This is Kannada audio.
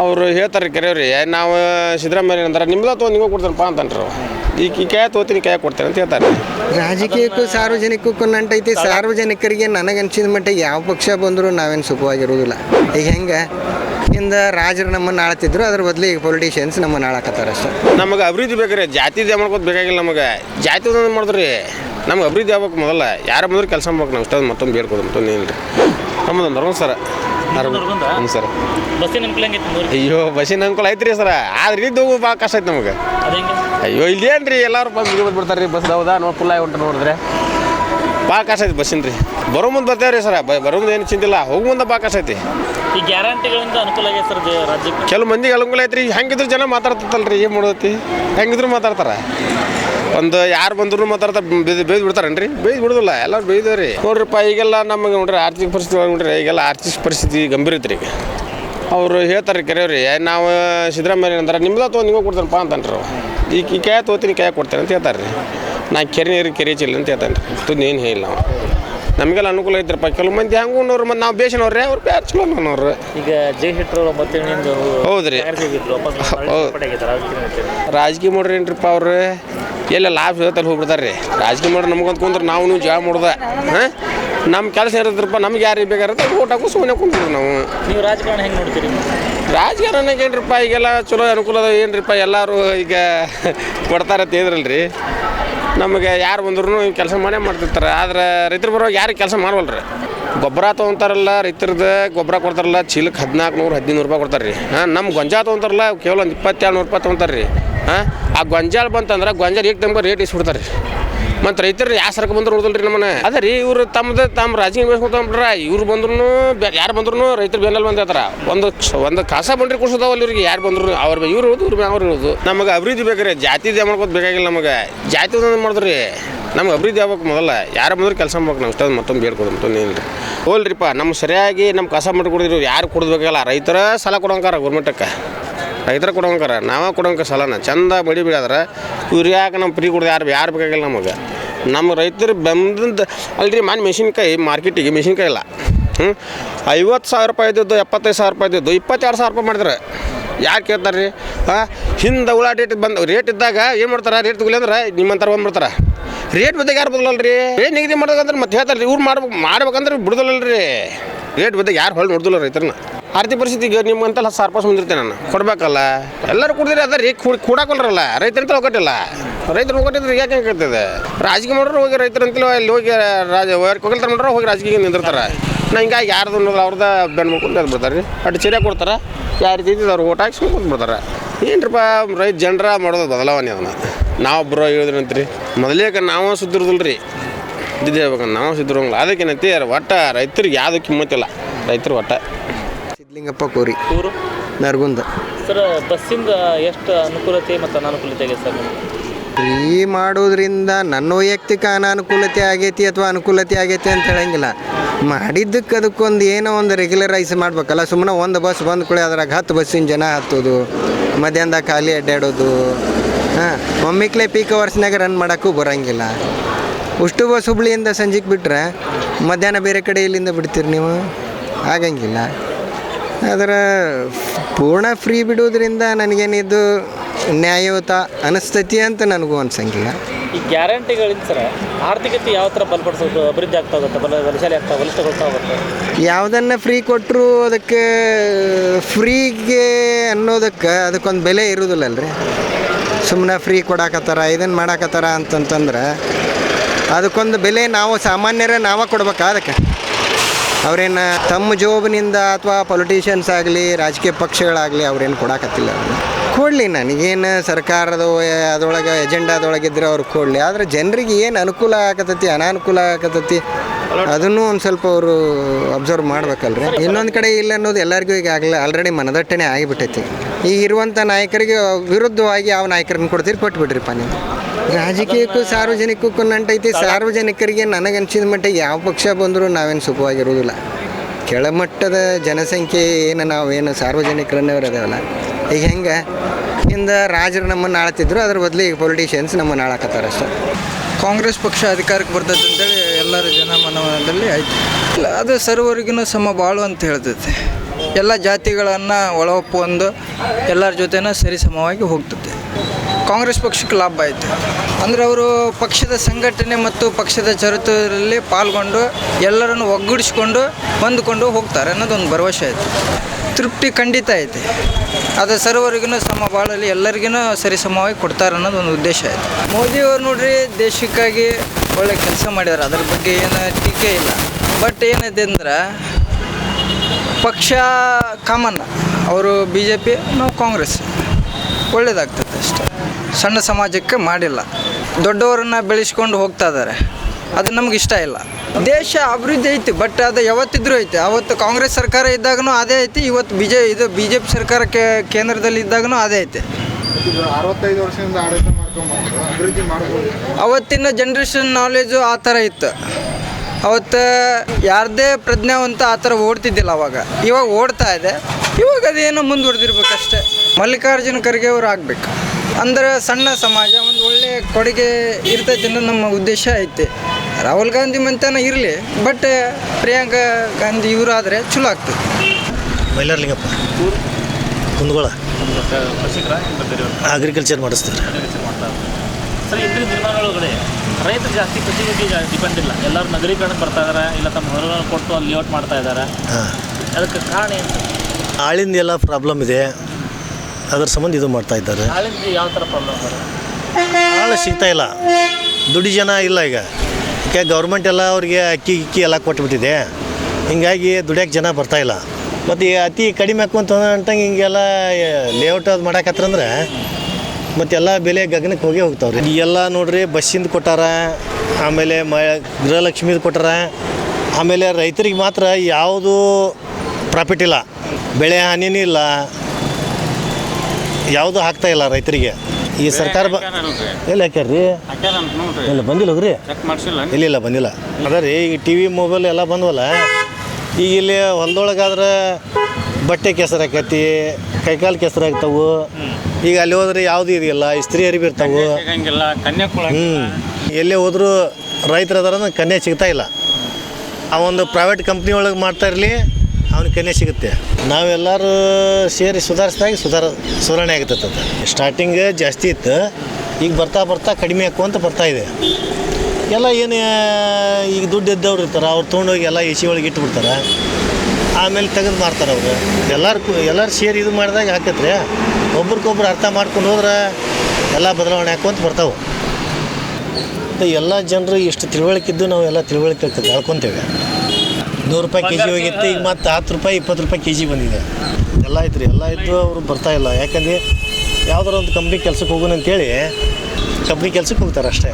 ಅವರು ಹೇಳ್ತಾರೆ ಕೆರೆಯವ್ರಿ ನಾವು ಸಿದ್ದರಾಮಯ್ಯ ಅಂತಾರೆ ನಿಮ್ದ ತೊಗೊಂಡು ನಿಮಗೆ ಕೊಡ್ತಾನಪ್ಪ ಪಾ ಅವ್ರು. ಈಗ ಈ ಕಾಯ ತೋತೀನಿ ಕಾಯ ಕೊಡ್ತೇನೆ ಅಂತ ಹೇಳ್ತಾರೆ. ರಾಜಕೀಯಕ್ಕೂ ಸಾರ್ವಜನಿಕಕ್ಕೂ ನಂಟೈತಿ ಸಾರ್ವಜನಿಕರಿಗೆ ನನಗನ್ಸಿದ ಮಟ್ಟ ಯಾವ ಪಕ್ಷ ಬಂದರೂ ನಾವೇನು ಸುಖವಾಗಿರೋದಿಲ್ಲ ಈಗ ಹೆಂಗೆ? ಹಿಂದೆ ರಾಜರು ನಮ್ಮನ್ನು ಆಳ್ತಿದ್ರು ಅದ್ರ ಬದಲು ಈಗ ಪೊಲಿಟಿಷಿಯನ್ಸ್ ನಮ್ಮನ್ನು ಆಳಕತ್ತಾರ ಅಷ್ಟೇ. ನಮಗೆ ಅಭಿವೃದ್ಧಿ ಬೇಕ್ರಿ ಜಾತಿ ಮಾಡ್ಕೋದು ಬೇಕಾಗಿಲ್ಲ ನಮಗೆ. ಜಾತಿ ಒಂದೊಂದು ಮಾಡಿದ್ರಿ. ನಮ್ಗೆ ಅಭಿವೃದ್ಧಿ ಆಗ್ಬೇಕು ಮೊದಲ. ಯಾರು ಬಂದ್ರೆ ಕೆಲಸ ಮಾಡ್ಬೇಕು ನಾವು ಇಷ್ಟೊಂದು ಮತ್ತೊಂದು ಬೇಡ್ಕೋದು ಮತ್ತೊಂದು ಏನಿಲ್ಲ ನಮ್ಮದೊಂದು ಸರ? ಹ್ಞೂ ಸರ್. ಬಸ್ಸಿನ ಅನುಕೂಲ ಹೆಂಗೈತಿ ಮೂರು ಅಯ್ಯೋ ಬಸ್ಸಿನ ಅನುಕೂಲ ಐತ್ರಿ ಸರ್. ಆದ್ರೆ ಇದು ಭಾಳ ಕಷ್ಟ ಐತೆ ನಮಗೆ. ಅಯ್ಯೋ ಇಲ್ಲಿ ಏನ್ರಿ ಎಲ್ಲರೂ ಬಂದು ಬಿಡ್ತಾರೆ ರೀ ಬಸ್ ಹೌದಾ ನೋಡಿ ಫುಲ್ ಆಗಿ ಹೊಂಟ ನೋಡಿದ್ರೆ. ಭಾಳ ಕಷ್ಟ ಐತಿ ಬಸ್ಸಿನ ರೀ ಬರೋ ಮುಂದೆ ಬರ್ತೇವೆ ರೀ ಸರ್ ಬರೋ ಮುಂದೆ ಏನು ಚಿಂತಿಲ್ಲ. ಹೋಗೋ ಮುಂದೆ ಭಾಳ ಕಷ್ಟ ಐತಿ. ಈ ಗ್ಯಾರಂಟಿಗಳಿಂದ ಅನುಕೂಲ ಆಗೈತೆ ಸರ್ ರಾಜ್ಯಕ್ಕೆ? ಕೆಲವು ಮಂದಿಗೆ ಅನುಕೂಲ ಐತ್ರಿ. ಹೆಂಗಿದ್ರು ಜನ ಮಾತಾಡ್ತಲ್ರಿ ಏನು ಮಾಡೋತಿ ಹೆಂಗಿದ್ರು ಮಾತಾಡ್ತಾರ. ಒಂದು ಯಾರು ಬಂದ್ರು ಮಾತಾಡ್ತಾರೆ ಬೇಯ್ದು ಬೇಯ್ದು ಬಿಡ್ತಾರೇನ್ರಿ? ಬೇಯ್ದು ಬಿಡುದಿಲ್ಲ, ಎಲ್ಲರೂ ಬೇಯ್ದವ್ರಿ. ನೋಡ್ರಿಪ್ಪ ಈಗೆಲ್ಲ ನಮಗೆ ನೋಡ್ರಿ ಆರ್ಥಿಕ ಪರಿಸ್ಥಿತಿ ಒಳಗೆ ನೋಡ್ರಿ, ಈಗೆಲ್ಲ ಆರ್ಥಿಕ ಪರಿಸ್ಥಿತಿ ಗಂಭೀರ ಐತ್ರಿ. ಈಗ ಅವರು ಹೇಳ್ತಾರೆ ಕರೆಯವ್ರಿ ನಾವು ಸಿದ್ದರಾಮಯ್ಯ ಅಂದ್ರೆ ನಿಮ್ದ ತೊಗೊಂಡು ನಿಮಗೆ ಕೊಡ್ತಾರಪ್ಪ ಅಂತನ್ರಿ. ಈಗ ಈ ಕೈ ತೊಗೋತೀನಿ ಕೈ ಕೊಡ್ತೇನೆ ಅಂತ ಹೇಳ್ತಾರೆ ರೀ ನಾ ಕೆರೆ ನೀರು ಕೆರೆ ಚಿಲ್ಲ ಅಂತ ಹೇಳ್ತಾನೆ ರೀ ಏನು ಹೇಳಿಲ್ಲ ನಾವು ನಮಗೆಲ್ಲ ಅನುಕೂಲ ಐತ್ರಪ್ಪ. ಕೆಲವು ಮಂದಿ ಹಂಗೂ ಮತ್ತು ನಾವು ಬೇಸಿನವ್ರೆ ಅವ್ರು ಬೇರೆ ಚಲೋ ಅನ್ನೋರು ಈಗ ಜೈ ಹಿಟ್ರು ಮತ್ತೆ ಹೌದ್ರಿ. ರಾಜಕೀಯ ಮಾಡ್ರಿ ಏನ್ರಿಪ್ಪ ಅವ್ರು? ಎಲ್ಲ ಲಾಭ ಸಿಗತ್ತಲ್ಲಿ ಹೋಗ್ಬಿಡ್ತಾರೆ ರೀ ರಾಜಕೀಯ ಮಾಡ್ರಿ ನಮ್ಗಂತ ಕುಂದ್ರೆ ನಾವು ನೀವು ಜಾಬ್ ಮಾಡ್ದೆ. ಹಾಂ? ನಮ್ಮ ಕೆಲಸ ಇರತ್ತಪ್ಪ ನಮ್ಗೆ ಯಾರಿಗೆ ಬೇಕಾಗಿರುತ್ತೆ ಓಟ್ ಹಾಕೋ ಸುಮ್ಮನೆ ಕುಂತೀವಿ ನಾವು. ನೀವು ರಾಜಕಾರಣ ಹೆಂಗೆ ನೋಡ್ತೀರಿ? ರಾಜಕಾರಣ ಏನ್ರಿಪ್ಪ ಈಗೆಲ್ಲ ಚಲೋ ಅನುಕೂಲ ಅದ ಏನ್ರಿಪ್ಪ ಎಲ್ಲರೂ ಈಗ ಕೊಡ್ತಾರೆ ಅಂತ ಹೇಳಿದ್ರಲ್ರಿ. ನಮಗೆ ಯಾರು ಬಂದ್ರು ಕೆಲಸ ಮಾಡೇ ಮಾಡ್ತಿರ್ತಾರೆ. ಆದ್ರೆ ರೈತರು ಬರೋ ಯಾರು ಕೆಲಸ ಮಾಡವಲ್ರಿ? ಗೊಬ್ಬರ ತೊಗೊಂತಾರಲ್ಲ ರೈತರದ್ದು ಗೊಬ್ಬರ ಕೊಡ್ತಾರಲ್ಲ, ಚೀಲಕ್ಕೆ ಹದಿನಾಲ್ಕು ನೂರು ಹದಿನೈದು ರೂಪಾಯಿ ಕೊಡ್ತಾರೆ ರೀ ಹಾಂ ನಮ್ಮ ಗೊಂಜಾ ತೊಗೊಂತಾರಲ್ಲ, ಕೇವಲ ಒಂದು ಇಪ್ಪತ್ತೆರಡು ನೂರು ರೂಪಾಯಿ ತೊಗೊಂತಾರೆ ರೀ ಹಾಂ, ಆ ಗೊಂಜಾಳ ಬಂತಂದ್ರೆ ಗೊಂಜಾಳ ಈಗ ತಂಬ ರೇಟ್ ಇಸ್ಬಿಡ್ತಾರೆ ರೀ ಮತ್ತು ರೈತರು ಯಾವ ಸರ್ಕ ಬಂದ್ರು ಉಳಿದಲ್ರಿ ನಮ್ಮನೆ ಅದ ರೀ, ಇವ್ರು ತಮ್ಮದು ತಮ್ಮ ರಾಜಕೀಯ ಬೆಳೆಸ್ಕೊಂಡ್ರ ಇವ್ರು ಬಂದ್ರು ಯಾರು ಬಂದ್ರು ರೈತರು ಬೆನ್ನಲ್ಲಿ ಬಂದಿರ್ತಾರ ಒಂದು ಒಂದು ಕಾಸ ಬಂಡ್ರಿ ಕುಡಿಸೋದಾವಲ್ಲ ಇವ್ರಿಗೆ. ಯಾರು ಬಂದ್ರು ಅವ್ರ ಇವ್ರು ಇರೋದು, ಇವ್ರು ಅವ್ರು ಇರೋದು. ನಮಗೆ ಅಭಿವೃದ್ಧಿ ಬೇಕ್ರಿ, ಜಾತಿ ಮಾಡ್ಕೋದು ಬೇಕಾಗಿಲ್ಲ ನಮಗೆ. ಜಾತಿ ಮಾಡಿದ್ರಿ. ನಮ್ಗೆ ಅಭಿವೃದ್ಧಿ ಆಗ್ಬೇಕು ಮೊದಲ. ಯಾರು ಬಂದ್ರೆ ಕೆಲಸ ಮಾಡ್ಬೇಕು ನಾವು ಇಷ್ಟೊಂದು ಮತ್ತೊಂದು ಬೇಡ್ಕೋದು ಮತ್ತೊಂದು ಏನಿಲ್ಲ ಹೋಲ್ರಿಪ್ಪ ನಮ್ಮ ಸರಿಯಾಗಿ ನಮ್ಮ ಕಸ ಮಾಡಿ ಕೊಡಿದ್ರು ಯಾರು ಕೊಡಬೇಕಲ್ಲ ರೈತರ ಸಾಲ ಕೊಡೋಂಕಾರ ಗೌರ್ಮೆಂಟಕ್ಕೆ ರೈತರ ಕೊಡೋಂಕಾರ, ನಾವೇ ಕೊಡೋಂಕ ಸಾಲನ. ಚಂದ ಬಡಿ ಬಿಡಾದ್ರೆ ಇವ್ರು ನಮ್ಮ ಫ್ರೀ ಕೊಡೋದು ಯಾರು ಯಾರು ಬೇಕಾಗಿಲ್ಲ ನಮಗೆ. ನಮ್ಮ ರೈತರು ಬಂದಂತ, ಅಲ್ರಿ ಮನೆ ಮೆಣಸಿನ್ಕಾಯಿ ಮಾರ್ಕೆಟಿಗೆ ಮೆಣಸಿನ್ಕಾಯಿ ಇಲ್ಲ. ಹ್ಞೂ ಐವತ್ತು ಸಾವಿರ ರೂಪಾಯಿ ಇದ್ದಿದ್ದು, ಎಪ್ಪತ್ತೈದು ಸಾವಿರ ರೂಪಾಯಿ ಇದ್ದಿದ್ದು, ಇಪ್ಪತ್ತೆರಡು ಸಾವಿರ ರೂಪಾಯಿ ಮಾಡಿದ್ರೆ. ಯಾಕೆ ಕೇಳ್ತಾರೆ ರೀ ಹಾಂ? ಹಿಂದೆ ರೇಟ್ ಬಂದು, ರೇಟ್ ಇದ್ದಾಗ ಏನು ಮಾಡ್ತಾರೆ? ರೇಟ್ ತಗೊಳ್ಳಿ ಅಂದ್ರೆ ನಿಮ್ಮಂತರ ಬಂದ್ಬಿಡ್ತಾರೆ ರೇಟ್ ಬದ್ದಾಗ ಯಾರು ಬದಲಲ್ರಿ? ರೇಟ್ ನಿಗದಿ ಮಾಡ್ಬೇಕಂದ್ರೆ ಮತ್ತೆ ಹೇಳ್ತಾರೆ ರೀ ಇವ್ರು ಮಾಡ್ಬೇಕು, ಮಾಡ್ಬೇಕಂದ್ರೆ ಬಿಡೋದಲ್ಲರಿ ರೇಟ್ ಬದ್ದಾಗ ಯಾರು ಹೊಳ್ಳಿ ನೋಡ್ದಲ್ಲ ರೈತರನ್ನ. ಆರ್ಥಿಕ ಪರಿಸ್ಥಿತಿಗೆ ನಿಮ್ಮಂತೆಲ್ಲ ಹತ್ತು ಸರ್ಪಸ್ ಸುಮ್ಮನಿರ್ತೇನೆ ನಾನು. ಕೊಡಬೇಕಲ್ಲ? ಎಲ್ಲರೂ ಕುಡಿದ್ರೆ ಅದ ರೀ ಕೂಡಾಕೊಲ್ರಲ್ಲ? ರೈತರಂತ ಹೋಗಟ್ಟಿಲ್ಲ ರೈತರು ಹೋಗಟ್ಟಿದ್ರೆ ಯಾಕೆ ಕೇಳ್ತದೆ ರಾಜಕೀಯ ಮಾಡೋರು ಹೋಗಿ ರೈತರು ಅಂತಲೇ ಅಲ್ಲಿ ಹೋಗಿ ರಾಜ ಒಗ್ಗಲ್ತಾರ ಮಾಡ್ರೆ ಹೋಗಿ ರಾಜಕೀಯ ನಿಂದಿರ್ತಾರೆ. ನಾ ಹಿಂಗಾಗಿ ಯಾರ್ದು ಅನ್ನೋದು ಅವ್ರದ್ದು ಬೆನ್ನು ಮಾಡ್ಕೊಂಡು ಅದು ಬಿಡ್ತಾರೆ ರೀ. ಅಟ್ಟು ಚಿರಿಯ ಕೊಡ್ತಾರೆ. ಯಾವ ರೀತಿ ಅವ್ರು ಓಟ್ ಹಾಕಿ ಕೂತ್ಬಿಡ್ತಾರೆ ಬಿಡ್ತಾರೆ. ಏನ್ರಪ್ಪ ರೈತ ಜನರ ಮಾಡೋದು ಬದಲಾವಣೆ ಅದನ್ನ. ನಾವೊಬ್ಬರು ಹೇಳಿದ್ರಂತ್ರಿ. ಮೊದಲೇಕ ನಾವು ಸುದ್ದಿರೋದಿಲ್ಲ ರೀ ಇದ್ದಿದ್ದು ನಾವು ನಾವು ಸುದ್ದಿರೋಂಗಿಲ್ಲ. ಅದಕ್ಕೇನೈತಿ ಒಟ್ಟ ರೈತರಿಗೆ ಯಾವುದಕ್ಕೆ ಕಿಮ್ಮತ್ತಿಲ್ಲ. ರೈತರು ಒಟ್ಟ. ಸಿದ್ಲಿಂಗಪ್ಪ ಕೋರಿ. ಊರು? ನರಗುಂದ. ಸರ್ ಬಸ್ಸಿಂದ ಎಷ್ಟು ಅನುಕೂಲತೆ ಮತ್ತು ಅನಾನುಕೂಲತೆ ಇದೆ ಸರ್ ನಿಮ್ಗೆ? ಫ್ರೀ ಮಾಡೋದ್ರಿಂದ ನನ್ನ ವೈಯಕ್ತಿಕ ಅನಾನುಕೂಲತೆ ಆಗೈತಿ ಅಥವಾ ಅನುಕೂಲತೆ ಆಗೈತಿ ಅಂತ ಹೇಳಂಗಿಲ್ಲ. ಮಾಡಿದ್ದಕ್ಕೆ ಅದಕ್ಕೊಂದು ಏನೋ ಒಂದು ರೆಗ್ಯುಲರೈಸ್ ಮಾಡ್ಬೇಕಲ್ಲ. ಸುಮ್ಮನೆ ಒಂದು ಬಸ್ ಬಂದ ಕೂಡ ಅದ್ರಾಗ ಹತ್ತು ಬಸ್ಸಿನ ಜನ ಹತ್ತೋದು ಮಧ್ಯಾಹ್ನದಾಗ ಖಾಲಿ ಅಡ್ಡಾಡೋದು ಹಾಂ ಒಮ್ಮಿಕ್ಲೆ ಪೀಕ್ ಅವರ್ಸ್ನಾಗ ರನ್ ಮಾಡೋಕ್ಕೂ ಬರೋಂಗಿಲ್ಲ. ಉಷ್ಟು ಬಸ್ ಹುಬ್ಳಿಯಿಂದ ಸಂಜೆಗೆ ಬಿಟ್ರೆ ಮಧ್ಯಾಹ್ನ ಬೇರೆ ಕಡೆ ಇಲ್ಲಿಂದ ಬಿಡ್ತೀರಿ ನೀವು? ಆಗಂಗಿಲ್ಲ. ಅದರ ಪೂರ್ಣ ಫ್ರೀ ಬಿಡುವುದರಿಂದ ನನಗೇನಿದ್ದು ನ್ಯಾಯಯುತ ಅನಿಸ್ತತಿ ಅಂತ ನನಗೂ ಅನ್ಸಂಗಿಲ್ಲ. ಈ ಗ್ಯಾರಂಟಿಗಳಿಂದ ಸರ್ ಆರ್ಥಿಕತೆ ಯಾವ ಥರ ಬಲಪಡಿಸೋದು ಅಭಿವೃದ್ಧಿ ಆಗ್ತಾ ಹೋಗುತ್ತೆ ಬಲ ಬಲಶಾಲಿ ಆಗ್ತಾ ಬಲಿಷ್ಠಗೊಳ್ತಾ ಹೋಗುತ್ತೆ ಯಾವುದನ್ನು ಫ್ರೀ ಕೊಟ್ಟರು ಅದಕ್ಕೆ ಫ್ರೀಗೆ ಅನ್ನೋದಕ್ಕೆ ಅದಕ್ಕೊಂದು ಬೆಲೆ ಇರೋದಿಲ್ಲಲ್ರಿ. ಸುಮ್ಮನೆ ಫ್ರೀ ಕೊಡಾಕತ್ತಾರ ಇದನ್ನು ಮಾಡಾಕತ್ತಾರ ಅಂತಂತಂದ್ರೆ ಅದಕ್ಕೊಂದು ಬೆಲೆ ನಾವು ಸಾಮಾನ್ಯರೇ ನಾವೇ ಕೊಡ್ಬೇಕಾ ಅದಕ್ಕೆ? ಅವ್ರೇನು ತಮ್ಮ ಜೋಬ್ನಿಂದ ಅಥವಾ ಪೊಲಿಟಿಷಿಯನ್ಸ್ ಆಗಲಿ ರಾಜಕೀಯ ಪಕ್ಷಗಳಾಗಲಿ ಅವ್ರೇನು ಕೊಡಾಕತ್ತಿಲ್ಲ ಕೊಡಲಿ ನನಗೇನು ಸರ್ಕಾರದ ಅದರೊಳಗೆ ಎಜೆಂಡಾದೊಳಗಿದ್ರೆ ಅವ್ರು ಕೊಡಲಿ. ಆದರೆ ಜನರಿಗೆ ಏನು ಅನುಕೂಲ ಆಗತೈತಿ, ಅನಾನುಕೂಲ ಆಗತೈತಿ, ಅದನ್ನು ಒಂದು ಸ್ವಲ್ಪ ಅವರು ಅಬ್ಸರ್ವ್ ಮಾಡ್ಬೇಕಲ್ರಿ. ಇನ್ನೊಂದು ಕಡೆ ಇಲ್ಲ ಅನ್ನೋದು ಎಲ್ಲರಿಗೂ ಈಗ ಆಗಲಿ ಆಲ್ರೆಡಿ ಮನದಟ್ಟಣೆ ಆಗಿಬಿಟ್ಟೈತಿ. ಈಗ ಇರುವಂಥ ನಾಯಕರಿಗೆ ವಿರುದ್ಧವಾಗಿ ಯಾವ ನಾಯಕರನ್ನ ಕೊಡ್ತೀರಿ, ಕೊಟ್ಬಿಡ್ರಿಪ್ಪ ನೀವು. ರಾಜಕೀಯಕ್ಕೂ ಸಾರ್ವಜನಿಕಕ್ಕೂ ನಂಟೈತಿ, ಸಾರ್ವಜನಿಕರಿಗೆ ನನಗನ್ಸಿದ ಮಟ್ಟಿಗೆ ಯಾವ ಪಕ್ಷ ಬಂದರೂ ನಾವೇನು ಸುಖವಾಗಿರೋದಿಲ್ಲ ಕೆಳಮಟ್ಟದ ಜನಸಂಖ್ಯೆ ಏನು ನಾವೇನು ಸಾರ್ವಜನಿಕರನ್ನೇ ಅದಾವಲ್ಲ ಈಗ ಹೆಂಗೆ? ಹಿಂದೆ ರಾಜರು ನಮ್ಮನ್ನು ಆಳ್ತಿದ್ರು, ಅದ್ರ ಬದಲು ಈಗ ಪೊಲಿಟಿಷಿಯನ್ಸ್ ನಮ್ಮನ್ನು ಆಳಕತ್ತಾರ ಅಷ್ಟೇ. ಕಾಂಗ್ರೆಸ್ ಪಕ್ಷ ಅಧಿಕಾರಕ್ಕೆ ಬರ್ತದೆ ಅಂತೇಳಿ ಎಲ್ಲರ ಜನಮನದಲ್ಲಿ ಆಯ್ತು. ಇಲ್ಲ, ಅದು ಸರ್ವರಿಗೂ ಸಮ ಬಾಳು ಅಂತ ಹೇಳ್ತೈತೆ. ಎಲ್ಲ ಜಾತಿಗಳನ್ನು ಒಂದು ಎಲ್ಲರ ಜೊತೆನ ಸರಿ ಸಮವಾಗಿ ಹೋಗ್ತದೆ ಕಾಂಗ್ರೆಸ್ ಪಕ್ಷಕ್ಕೆ ಲಾಭ ಆಯಿತು. ಅಂದರೆ ಅವರು ಪಕ್ಷದ ಸಂಘಟನೆ ಮತ್ತು ಪಕ್ಷದ ಚರಿತ್ರೆಯಲ್ಲಿ ಪಾಲ್ಗೊಂಡು ಎಲ್ಲರನ್ನು ಒಗ್ಗೂಡಿಸ್ಕೊಂಡು ಹೊಂದ್ಕೊಂಡು ಹೋಗ್ತಾರೆ ಅನ್ನೋದೊಂದು ಭರವಸೆ ಆಯಿತು. ತೃಪ್ತಿ ಖಂಡಿತ ಐತೆ. ಅದು ಸರ್ವರಿಗೂ ಸಮ, ಬಾಳಲ್ಲಿ ಎಲ್ಲರಿಗೂ ಸರಿಸಮವಾಗಿ ಕೊಡ್ತಾರೆ ಅನ್ನೋದು ಒಂದು ಉದ್ದೇಶ ಐತೆ. ಮೋದಿಯವರು ನೋಡ್ರಿ, ದೇಶಕ್ಕಾಗಿ ಒಳ್ಳೆ ಕೆಲಸ ಮಾಡಿದ್ದಾರೆ ಅದ್ರ ಬಗ್ಗೆ ಏನು ಟೀಕೆ ಇಲ್ಲ. ಬಟ್ ಏನಿದೆ ಅಂದ್ರೆ, ಪಕ್ಷ ಕಾಮನ್. ಅವರು ಬಿ ಜೆ ಪಿ ನಾವು ಕಾಂಗ್ರೆಸ್. ಒಳ್ಳೇದಾಗ್ತದೆ ಅಷ್ಟೇ. ಸಣ್ಣ ಸಮಾಜಕ್ಕೆ ಮಾಡಿಲ್ಲ. ದೊಡ್ಡವರನ್ನು ಬೆಳೆಸ್ಕೊಂಡು ಹೋಗ್ತಾ ಇದ್ದಾರೆ. ಅದು ನಮ್ಗೆ ಇಷ್ಟ ಇಲ್ಲ. ದೇಶ ಅಭಿವೃದ್ಧಿ ಐತಿ ಬಟ್ ಅದು ಯಾವತ್ತಿದ್ರೂ ಐತಿ. ಅವತ್ತು ಕಾಂಗ್ರೆಸ್ ಸರ್ಕಾರ ಇದ್ದಾಗೂ ಅದೇ ಐತಿ ಇವತ್ತು ಬಿಜೆ ಇದು ಬಿ ಜೆ ಪಿ ಸರ್ಕಾರ ಕೇಂದ್ರದಲ್ಲಿ ಇದ್ದಾಗೂ ಅದೇ ಐತಿ. ಅರವತ್ತೈದು ವರ್ಷದಿಂದ ಆಡಳಿತ ಮಾಡ್ಕೊಂಬಂದ್ರು ಅಭಿವೃದ್ಧಿ ಮಾಡ್ಬೋದು. ಅವತ್ತಿನ ಜನ್ರೇಷನ್ ನಾಲೆಜು ಆ ಥರ ಇತ್ತು. ಅವತ್ತು ಯಾರದೇ ಪ್ರಜ್ಞಾವಂತ ಆ ಥರ ಓಡ್ತಿದ್ದಿಲ್ಲ ಅವಾಗ. ಇವಾಗ ಓಡ್ತಾ ಇದೆ. ಇವಾಗ ಅದೇನೋ ಮುಂದುವರೆದಿರ್ಬೇಕಷ್ಟೇ. ಮಲ್ಲಿಕಾರ್ಜುನ ಖರ್ಗೆ ಅವರು ಆಗಬೇಕು. ಅಂದ್ರೆ ಸಣ್ಣ ಸಮಾಜ ಒಂದು ಒಳ್ಳೆ ಕೊಡುಗೆ ಇರ್ತೈತೆ ಅಂತ ನಮ್ಮ ಉದ್ದೇಶ ಐತೆ. ರಾಹುಲ್ ಗಾಂಧಿ ಮಂತನ ಇರಲಿ ಬಟ್ ಪ್ರಿಯಾಂಕಾ ಗಾಂಧಿ ಇವರು ಆದರೆ ಚಲೋ ಆಗ್ತದೆ. ಮೈಲಾರ್ಲಿಂಗಪ್ಪ ಕುಂದಗೋಳ. ಅಗ್ರಿಕಲ್ಚರ್ ಮಾಡಿಸ್ತಾರೆ. ರೈತರು ಜಾಸ್ತಿ ಕೃಷಿ ಬಗ್ಗೆ ಡಿಪೆಂಡ್ ಇಲ್ಲ. ಎಲ್ಲರೂ ನಗರೀಕರಣ ಬರ್ತಾ ಇದಾರೆ ಇಲ್ಲ ತಮ್ಮ ಹೊರಗಳನ್ನು ಕೊಟ್ಟು ಅಲ್ಲಿ ಲೇಔಟ್ ಮಾಡ್ತಾ ಇದ್ದಾರೆ ಅದಕ್ಕೆ ಕಾರಣ ಏನು? ಆಳಿಂದ ಎಲ್ಲ ಪ್ರಾಬ್ಲಮ್ ಇದೆ. ಅದ್ರ ಸಂಬಂಧ ಇದು ಮಾಡ್ತಾ ಇದ್ದಾರೆ. ಯಾವ ಥರ ಪ್ರಾಬ್ಲಮ್ ಸಿಗ್ತಾ ಇಲ್ಲ. ದುಡಿ ಜನ ಇಲ್ಲ ಈಗ. ಯಾಕೆ ಗೌರ್ಮೆಂಟ್ ಎಲ್ಲ ಅವ್ರಿಗೆ ಅಕ್ಕಿ ಇಕ್ಕಿ ಎಲ್ಲ ಕೊಟ್ಬಿಟ್ಟಿದೆ. ಹಿಂಗಾಗಿ ದುಡಿಯೋಕೆ ಜನ ಬರ್ತಾ ಇಲ್ಲ. ಮತ್ತು ಅತಿ ಕಡಿಮೆ ಹಾಕುವಂತ ಅಂತಂಗೆ ಹಿಂಗೆಲ್ಲ ಲೇಔಟ್ ಅದು ಮಾಡಾಕತ್ರಂದ್ರೆ ಮತ್ತೆಲ್ಲ ಬೆಲೆ ಗಗನಕ್ಕೆ ಹೋಗಿ ಹೋಗ್ತಾವ್ರಿ. ಎಲ್ಲ ನೋಡ್ರಿ, ಬಸ್ಸಿಂದ ಕೊಟ್ಟಾರ, ಆಮೇಲೆ ಮ, ಗೃಹಲಕ್ಷ್ಮಿದು ಕೊಟ್ಟಾರ, ಆಮೇಲೆ ರೈತರಿಗೆ ಮಾತ್ರ ಯಾವುದು ಪ್ರಾಫಿಟ್ ಇಲ್ಲ. ಬೆಳೆ ಹಾನಿನೂ ಇಲ್ಲ. ಯಾವುದು ಹಾಕ್ತಾ ಇಲ್ಲ ರೈತರಿಗೆ. ಈ ಸರ್ಕಾರ ಬ ಎಲ್ಲಿ ಹಾಕ್ಯಾರ್ರಿ? ಇಲ್ಲ ಬಂದಿಲ್ಲ ಹೋಗ್ರಿ ಇಲ್ಲ ಇಲ್ಲ ಬಂದಿಲ್ಲ. ಅದ ರೀ ಈ ಟಿ ವಿ ಮೊಬೈಲ್ ಎಲ್ಲ ಬಂದ್ವಲ್ಲ? ಈಗ ಇಲ್ಲಿ ಹೊಲ್ದೊಳಗಾದ್ರೆ ಬಟ್ಟೆ ಕೆಸರು ಆಕೈತಿ ಕೈಕಾಲು ಕೆಸರು ಆಗ್ತಾವು. ಈಗ ಅಲ್ಲಿ ಹೋದ್ರೆ ಯಾವುದು ಇದಿಲ್ಲ ಇಸ್ತ್ರಿ ಅರಿವಿ ಇರ್ತಾವು. ಹ್ಞೂ ಎಲ್ಲೇ ಹೋದರೂ ರೈತರು ಅದಾರ ಕನ್ಯೆ ಸಿಗ್ತಾ ಇಲ್ಲ. ಆ ಒಂದು ಪ್ರೈವೇಟ್ ಕಂಪ್ನಿ ಒಳಗೆ ಮಾಡ್ತಾ ಇರಲಿ ಅವ್ನಿಗೆ ಕನ್ಯೆ ಸಿಗುತ್ತೆ. ನಾವೆಲ್ಲರೂ ಸೇರಿ ಸುಧಾರಿಸಿದಾಗ ಸುಧಾರ, ಸುಧಾರಣೆ ಆಗ್ತೈತೆ ಅದು. ಸ್ಟಾರ್ಟಿಂಗ್ ಜಾಸ್ತಿ ಇತ್ತು. ಈಗ ಬರ್ತಾ ಬರ್ತಾ ಕಡಿಮೆ ಹಾಕುವಂತ ಬರ್ತಾ ಇದೆ. ಎಲ್ಲ ಏನು, ಈಗ ದುಡ್ಡು ಇದ್ದವ್ರು ಇರ್ತಾರೆ, ಅವ್ರು ತೊಗೊಂಡೋಗಿ ಎಲ್ಲ ಎ ಸಿ ಒಳಗೆ ಇಟ್ಬಿಡ್ತಾರೆ. ಆಮೇಲೆ ತೆಗೆದು ಮಾರ್ತಾರೆ ಅವರು. ಎಲ್ಲರೂ ಎಲ್ಲರೂ ಸೇರಿ ಇದು ಮಾಡಿದಾಗ ಹಾಕತ್ರಿ ಒಬ್ರಿಗೊಬ್ರು ಅರ್ಥ ಮಾಡ್ಕೊಂಡು ಹೋದ್ರೆ ಎಲ್ಲ ಬದಲಾವಣೆ ಹಾಕುವಂತ ಬರ್ತಾವೆ. ಎಲ್ಲ ಜನರು ಇಷ್ಟು ತಿಳುವಳಿಕೆ ಇದ್ದು ನಾವು ಎಲ್ಲ ತಿಳುವಳಿಕೆ ಕಳ್ಕೊತೇವೆ. ನೂರು ರೂಪಾಯಿ ಕೆ ಜಿ ಹೋಗಿತ್ತು ಈಗ ಮತ್ತೆ ಹತ್ತು ರೂಪಾಯಿ ಇಪ್ಪತ್ತು ರೂಪಾಯಿ ಕೆ ಜಿ ಬಂದಿದೆ. ಎಲ್ಲ ಐತ್ರಿ ಎಲ್ಲ ಇದ್ದು ಅವರು ಬರ್ತಾ ಇಲ್ಲ. ಯಾಕಂದ್ರೆ ಯಾವ್ದಾರ ಒಂದು ಕಂಪ್ನಿ ಕೆಲ್ಸಕ್ಕೆ ಹೋಗೋಣ ಅಂತೇಳಿ ಕಂಪ್ನಿ ಕೆಲ್ಸಕ್ಕೆ ಹೋಗ್ತಾರೆ ಅಷ್ಟೇ.